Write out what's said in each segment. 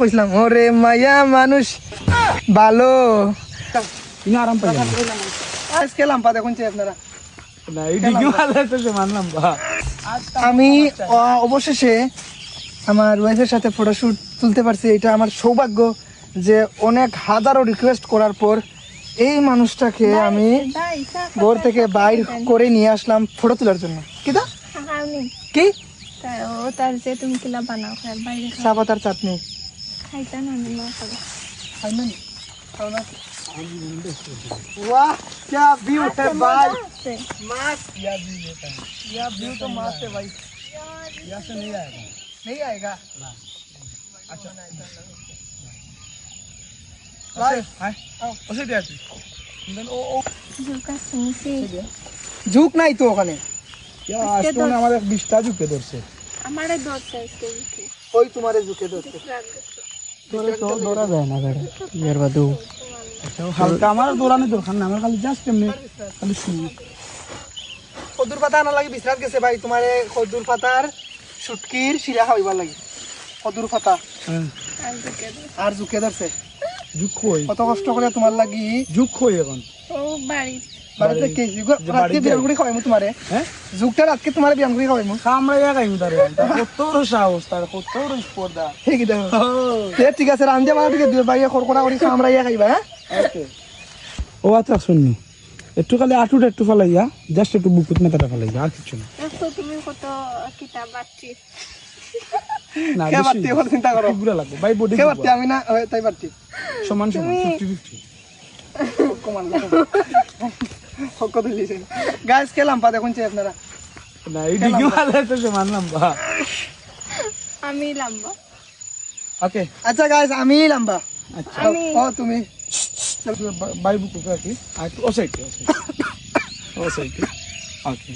বুঝলাম ওরে মায়া মানুষ ভালো। তুমি আরাম পাই যাবে আজকে লাম্পা দেখুন আপনারা। না এই ডিগি মারলে তো সে মানলাম বা আমি অবশেষে আমার ওয়াইফের সাথে ফটোশুট তুলতে পারছি। এটা আমার সৌভাগ্য যে অনেক হাজারো রিকোয়েস্ট করার পর এই মানুষটাকে আমি ঘর থেকে বাইর করে নিয়ে আসলাম ফটো তোলার জন্য। কি দা কি? ও তার যে তুমি কিলা বানাও খাই বাইরে খাও। চা পাতার চাটনি। वाह क्या व्यू है भाई मस्त या व्यू है या व्यू तो मस्त है भाई यहाँ से नहीं आएगा नहीं आएगा अच्छा भाई ওসে দিয়ে আছি জুকা শুনছি ঝুঁক নাই তো ওখানে আজকে মানে আমাদের বিশটা ঝুঁকে ধরছে আমারে দশ সাইজকে জুকে ওই তোমারে ঝুঁকে ধরছে তোরে তো দৌড়া যায় না গাড়ি ইয়ার বাদু হালকা আমার দৌড়ানো দরকার না আমার খালি জাস্ট এমনি খালি শুনি। খদুর পাতা আনা লাগে বিছরাত গেছে ভাই তোমারে খদুর পাতার শুটকির শিরা খাওয়াইবার লাগে। খদুর পাতা। হ্যাঁ। আর জুকে আর ঝুঁকে ধরছে। ঝুঁক খই কত কষ্ট করে তোমার লাগি? ঝুঁক খই এখন? ও বাড়ি। বাড়িতে কে? যে রাতকে বাড়িতে বিয়ান করে খাওয়াইমু তোমারে? হ্যাঁ? ঝুঁকটা রাতকে তোমারে বিয়ান করে খাওয়াইমু কামড়াইয়া তারে সাহস স্পর্ধা ঠিক দেখো? এ ঠিক আছে রান্ধে মারা থেকে দুই বাইরে খড়কড়া করে কামড়াইয়া খাইবা হ্যাঁ? ওকে। ও আচ্ছা শুননি। একটু খালি আটুটা একটু ফেলাইয়া জাস্ট একটু বুকুত মেতাটা ফেলাইয়া আর কিছু না। তুমি কত কিতাব বাচ্চি। না কে পারতি এখন চিন্তা করো। গুড়া লাগবে বাই বডি কে পারতি আমি না হয়, তাই পারতি সমান সমান ফিফটি ফিফটি কমান হক দিলিছে গাইস কে লাম্পা দেখুন চাই আপনারা। না এই ডিগি মারলে তো সে মানলাম আমি লম্বা ওকে আচ্ছা গাইস আমি লাম্বা আচ্ছা। ও তুমি। বুক আর ও সাইডে ও সাইডে ওকে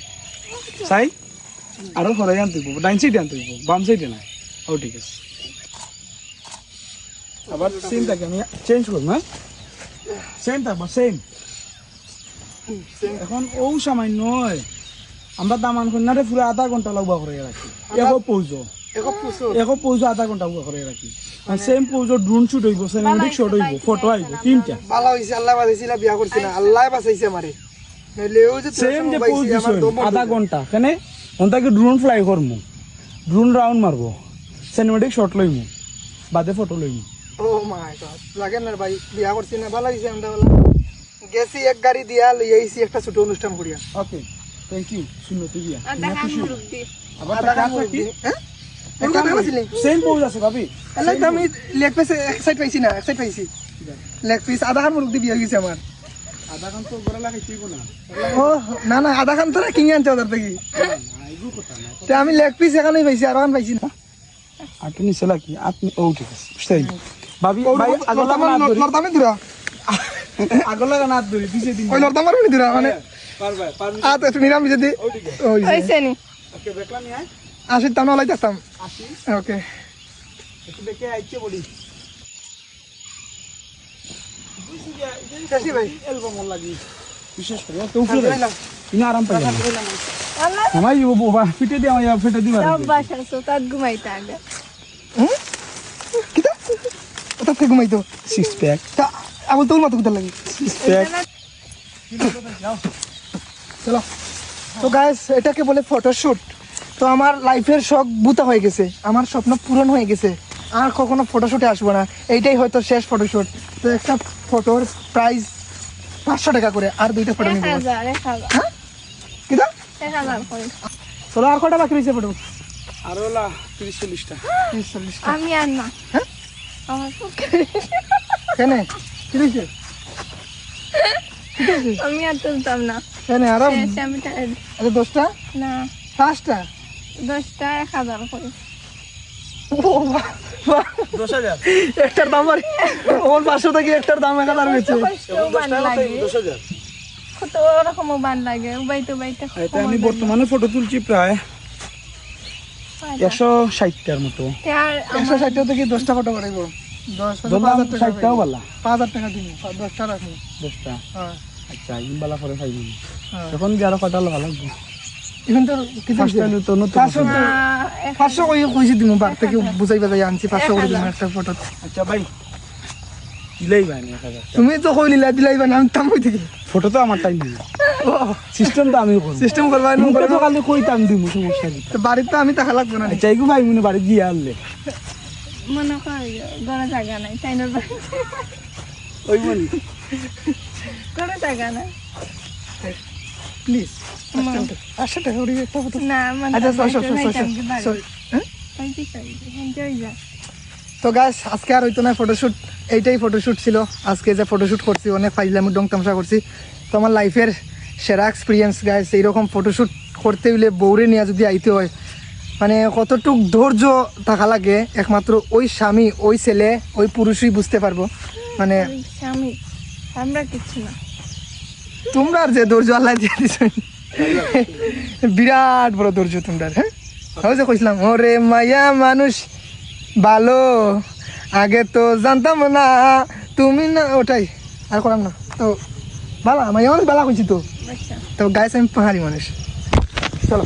সাই আরও ঘরে আনতে ডাইন সাইডে আনতে বাম সাইডে না? ও ঠিক আছে। আবার সেম থাকে আমি চেঞ্জ করব হ্যাঁ সেম থাকব সেম এখন ও সামান্য নয়। আমরা দামান কন্যারে পুরো আধা ঘণ্টা লাগবা করে রাখি এগো পৌঁছো এগো পৌঁছো আধা ঘণ্টা লাগবা করে রাখি সেম পৌঁছো ড্রোন শুট হইব সিনেমেটিক শট হইব ফটো আইব তিনটা। ভালো হইছে আল্লাহ বাঁচাইছিল বিয়া করছি না। আল্লাহ বাঁচাইছে আমারে। সেম যে বন্ধ আধা ঘণ্টা। কেন? ওনটাকে ড্রোন ফ্লাই করমু। ড্রোন রাউন্ড মারবো। সিনেমেটিক শট লইমু বাদে ফটো লইমু। ও মাই গড লাগে না ভাই বিয়া করছি না ভালো হইছে আমরা ভালো গেছি এক গাড়ি দিয়া লই আইছি একটা ছোট অনুষ্ঠান করিয়া। ওকে থ্যাংক ইউ আর দেখা মুরুখ আবার ঘণ্টা মুরগি, হ্যাঁ? সেম পোজ আছে ভাবি। তো আমি লেগ পিস এক সাইড পাইছি না এক সাইড পাইছি। লেগ পিস আধা খান দি বিয়া গেছে আমার। আধা উপরে লাগাই তুইব না ও না না আধা খান তো কিনে আনছে ওদের থেকে। তে আমি লেগ পিস এখানেই পাইছি আর পাইছি না। আপনি নিচে লাগি আপনি ও ঠিক আছে সেই ভাবি ভাই না লড়তামে দূরা আগলা না ধরি পিছে দিন। ওই আর দূরা মানে পারবে পারবে। আ তো নিরাম যদি ও ঠিক আছে ওই হইছে নি। ওকে দেখলাম আয়। আসি তাম না লাইতাম আসি। ওকে। একটু দেখে আইছে বডি শেষি ভাই। অ্যালবাম লাগি। বিশেষ করে তো উপরে ইনা আরাম পাই যাবে আমার ইউ বাবা ফিটে দিয়ে ফিটে দিবা সব বাসা সুতাত ঘুমাইতে আগে। কিতা? ওটা থেকে ঘুমাইতো। সিক্স প্যাক তা আমার তোর মতো কোথায় লাগে? সিক্স প্যাক চলো। তো গাইস এটাকে বলে ফটোশুট তো আমার লাইফের শখ বুতা হয়ে গেছে। আমার স্বপ্ন পূরণ হয়ে গেছে। আর কখনো ফটোশুটে আসব না। এইটাই হয়তো শেষ ফটোশুট তো একটা ফটোর প্রাইস পাঁচশো টাকা করে আর দুইটা ফটো নিবো হাজার করে। চলো আর কটা বাকি রয়েছে ফটো আর হলা তিরিশ চল্লিশটা। তিরিশ চল্লিশ আমি আর না। হ্যাঁ? আমার পক্ষে। কেন? কি আমি আর তুলতাম না। কেন? আরও শেষে আমি টাকা আচ্ছা দশটা? না। পাঁচটা? দশটা এক হাজার করে। একটার দাম আর ওর পাঁচশো থেকে একটার দাম এক হাজার হয়েছে। দশ হাজার। কত রকম বান লাগে। উবাইতে এটা আমি বর্তমানে ফটো তুলছি প্রায় একশো ষাটটার মতো। একশো ষাট থেকে দশটা ফটো করাইব দশ পাঁচ হাজার টাকা ষাটটাও পাইবো। বালা পাঁচ হাজার টাকা দিব দশটা রাখব। দশটা? হ্যাঁ। আচ্ছা ইম বালা করে খাইবি হ্যাঁ। এখন কি আরও কটা লাগা লাগবে? এখন তো কিছু First time তো নতুন পাঁচশো কইছি দিমু বার থেকে বুঝাই বাজাই আনছি পাঁচশো করে দিমু একটা ফটো। আচ্ছা ভাই দিলেই ভাই তুমি তো কইলিলা দিলাইবা না আমি তাম কই থেকে? ফটো তো আমার টাইম দিই সিস্টেম তো আমি করব। সিস্টেম করবা তো কইতাম সমস্যা কি? তো বাড়িতে আমি টাকা লাগবো না আচ্ছা এগু ভাই মনে বাড়ি গিয়ে আনলে। মনে জায়গা নাই ওই বলি। ঘরে জায়গা নাই। প্লিজ আচ্ছা টাকা করে একটা ফটো না আচ্ছা ছয়শো ছয়শো ছয়শো হ্যাঁ? তো গাছ আজকে আর হইতো না ফটোশুট এইটাই ফটোশুট ছিল। আজকে যে ফটোশুট করছি অনেক ফাইজলামি ডং তামসা করছি। তো আমার লাইফের সেরা এক্সপিরিয়েন্স গাইস এইরকম ফটোশ্যুট করতে হইলে বৌরে নিয়ে যদি আইতে হয় মানে কতটুক ধৈর্য থাকা লাগে একমাত্র ওই স্বামী ওই ছেলে ওই পুরুষই বুঝতে পারব। মানে স্বামী আমরা কিছু না। তোমরা আর যে ধৈর্য আল্লাহ দিয়ে দিছ। বিরাট বড় ধৈর্য তোমরা হ্যাঁ? ওই যে কইছিলাম ওরে মায়া মানুষ ভালো আগে তো জানতাম না তুমি না ওটাই আর করাম না। তো ভালো মায়া মানুষ ভালো কইছি তো। তো গাইস আমি পাহাড়ি মানুষ। চলো।